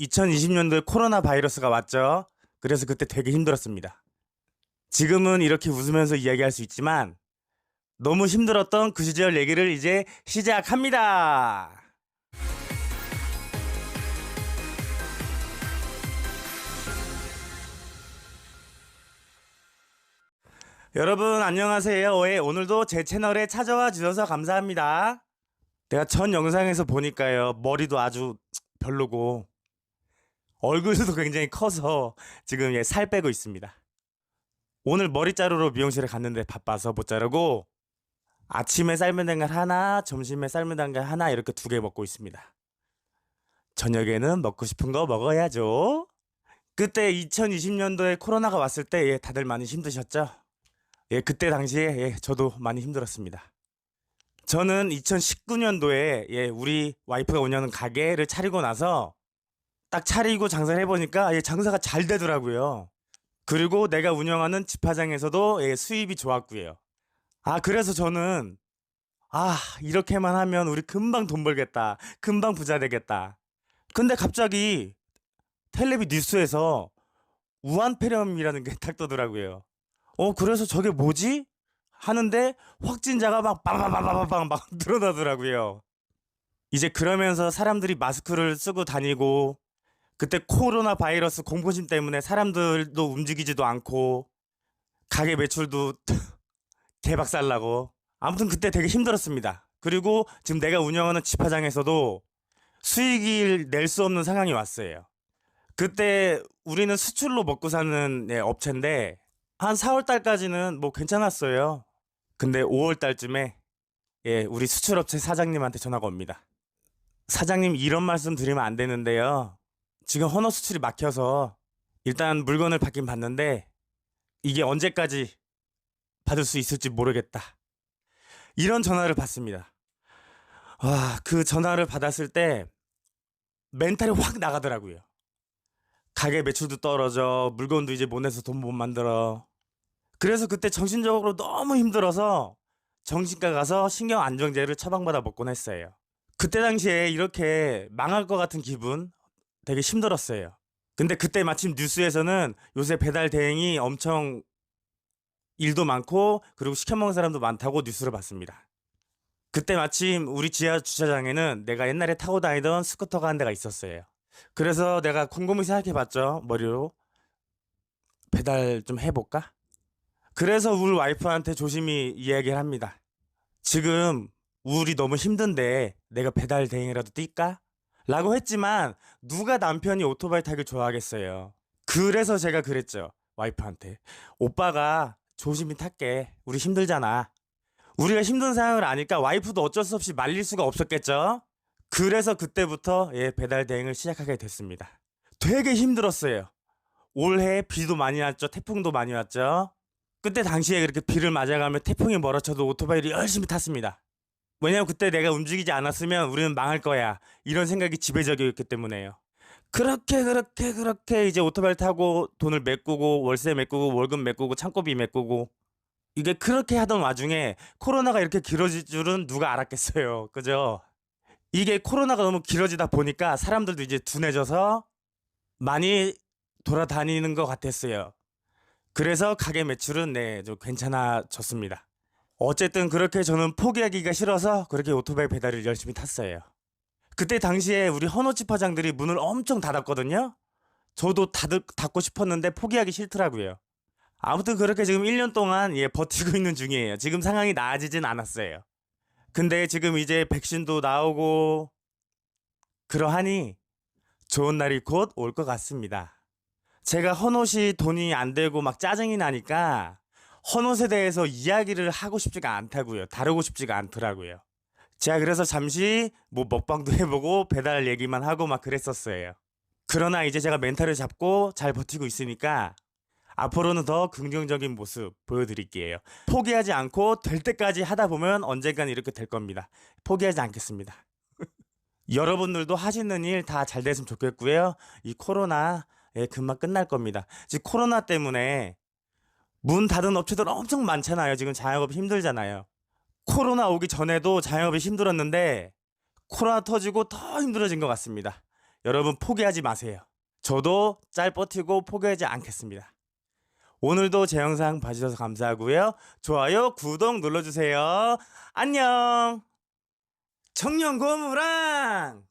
2020년도에 코로나 바이러스가 왔죠. 그래서 그때 되게 힘들었습니다. 지금은 이렇게 웃으면서 이야기할 수 있지만 너무 힘들었던 그 시절 얘기를 이제 시작합니다. 여러분 안녕하세요. 예, 오늘도 제 채널에 찾아와 주셔서 감사합니다. 내가 전 영상에서 보니까요 머리도 아주 별로고 얼굴도 굉장히 커서 지금 예, 살 빼고 있습니다. 오늘 머리 자르러 미용실에 갔는데 바빠서 못 자르고 아침에 삶은 달걀 하나, 점심에 삶은 달걀 하나 이렇게 두 개 먹고 있습니다. 저녁에는 먹고 싶은 거 먹어야죠. 그때 2020년도에 코로나가 왔을 때 예, 다들 많이 힘드셨죠? 예, 그때 당시에 예, 저도 많이 힘들었습니다. 저는 2019년도에 예, 우리 와이프가 운영하는 가게를 차리고 나서 딱 차리고 장사를 해보니까 예, 장사가 잘 되더라고요. 그리고 내가 운영하는 집화장에서도 예, 수입이 좋았고요. 아 그래서 저는 아 이렇게만 하면 우리 금방 돈 벌겠다. 금방 부자 되겠다. 근데 갑자기 텔레비 뉴스에서 우한폐렴이라는 게 딱 떠더라고요. 어 그래서 저게 뭐지? 하는데 확진자가 막 빠바바바바방 막 늘어나더라고요. 이제 그러면서 사람들이 마스크를 쓰고 다니고 그때 코로나 바이러스 공포심 때문에 사람들도 움직이지도 않고 가게 매출도 개박살나고 아무튼 그때 되게 힘들었습니다. 그리고 지금 내가 운영하는 집화장에서도 수익을 낼 수 없는 상황이 왔어요. 그때 우리는 수출로 먹고 사는 네, 업체인데 한 4월 달까지는 뭐 괜찮았어요. 근데 5월 달쯤에 예, 우리 수출업체 사장님한테 전화가 옵니다. 사장님 이런 말씀 드리면 안 되는데요. 지금 헌어 수출이 막혀서 일단 물건을 받긴 받는데 이게 언제까지 받을 수 있을지 모르겠다. 이런 전화를 받습니다. 와, 그 전화를 받았을 때 멘탈이 확 나가더라고요. 가게 매출도 떨어져, 물건도 이제 못 내서 돈 못 만들어. 그래서 그때 정신적으로 너무 힘들어서 정신과 가서 신경 안정제를 처방받아 먹곤 했어요. 그때 당시에 이렇게 망할 것 같은 기분 되게 힘들었어요. 근데 그때 마침 뉴스에서는 요새 배달 대행이 엄청 일도 많고 그리고 시켜먹는 사람도 많다고 뉴스를 봤습니다. 그때 마침 우리 지하 주차장에는 내가 옛날에 타고 다니던 스쿠터가 한 대가 있었어요. 그래서 내가 곰곰이 생각해봤죠 머리로 배달 좀 해볼까? 그래서 우리 와이프한테 조심히 이야기를 합니다. 지금 우리 너무 힘든데 내가 배달 대행이라도 뛸까? 라고 했지만 누가 남편이 오토바이 타길 좋아하겠어요. 그래서 제가 그랬죠. 와이프한테. 오빠가 조심히 탈게. 우리 힘들잖아. 우리가 힘든 상황을 아니까 와이프도 어쩔 수 없이 말릴 수가 없었겠죠? 그래서 그때부터 예, 배달 대행을 시작하게 됐습니다. 되게 힘들었어요. 올해 비도 많이 왔죠. 태풍도 많이 왔죠. 그때 당시에 그렇게 비를 맞아가며 태풍이 몰아쳐도 오토바이를 열심히 탔습니다. 왜냐면 그때 내가 움직이지 않았으면 우리는 망할 거야. 이런 생각이 지배적이었기 때문에요. 그렇게 그렇게 그렇게 이제 오토바이 타고 돈을 메꾸고 월세 메꾸고 월급 메꾸고 창고비 메꾸고 이게 그렇게 하던 와중에 코로나가 이렇게 길어질 줄은 누가 알았겠어요. 그죠? 이게 코로나가 너무 길어지다 보니까 사람들도 이제 둔해져서 많이 돌아다니는 것 같았어요. 그래서 가게 매출은 네, 좀 괜찮아졌습니다. 어쨌든 그렇게 저는 포기하기가 싫어서 그렇게 오토바이 배달을 열심히 탔어요. 그때 당시에 우리 헌옷집 화장들이 문을 엄청 닫았거든요. 저도 닫, 닫고 싶었는데 포기하기 싫더라고요. 아무튼 그렇게 지금 1년 동안 예, 버티고 있는 중이에요. 지금 상황이 나아지진 않았어요. 근데 지금 이제 백신도 나오고 그러하니 좋은 날이 곧 올 것 같습니다. 제가 헌옷이 돈이 안 되고 막 짜증이 나니까 헌옷에 대해서 이야기를 하고 싶지가 않다고요. 다루고 싶지가 않더라고요. 제가 그래서 잠시 뭐 먹방도 해보고 배달 얘기만 하고 막 그랬었어요. 그러나 이제 제가 멘탈을 잡고 잘 버티고 있으니까 앞으로는 더 긍정적인 모습 보여드릴게요. 포기하지 않고 될 때까지 하다 보면 언젠간 이렇게 될 겁니다. 포기하지 않겠습니다. 여러분들도 하시는 일 다 잘 됐으면 좋겠고요. 이 코로나 예, 금방 끝날 겁니다. 지금 코로나 때문에 문 닫은 업체들 엄청 많잖아요. 지금 자영업 힘들잖아요. 코로나 오기 전에도 자영업이 힘들었는데 코로나 터지고 더 힘들어진 것 같습니다. 여러분 포기하지 마세요. 저도 짤 버티고 포기하지 않겠습니다. 오늘도 제 영상 봐주셔서 감사하고요. 좋아요, 구독 눌러주세요. 안녕. 청년 고무랑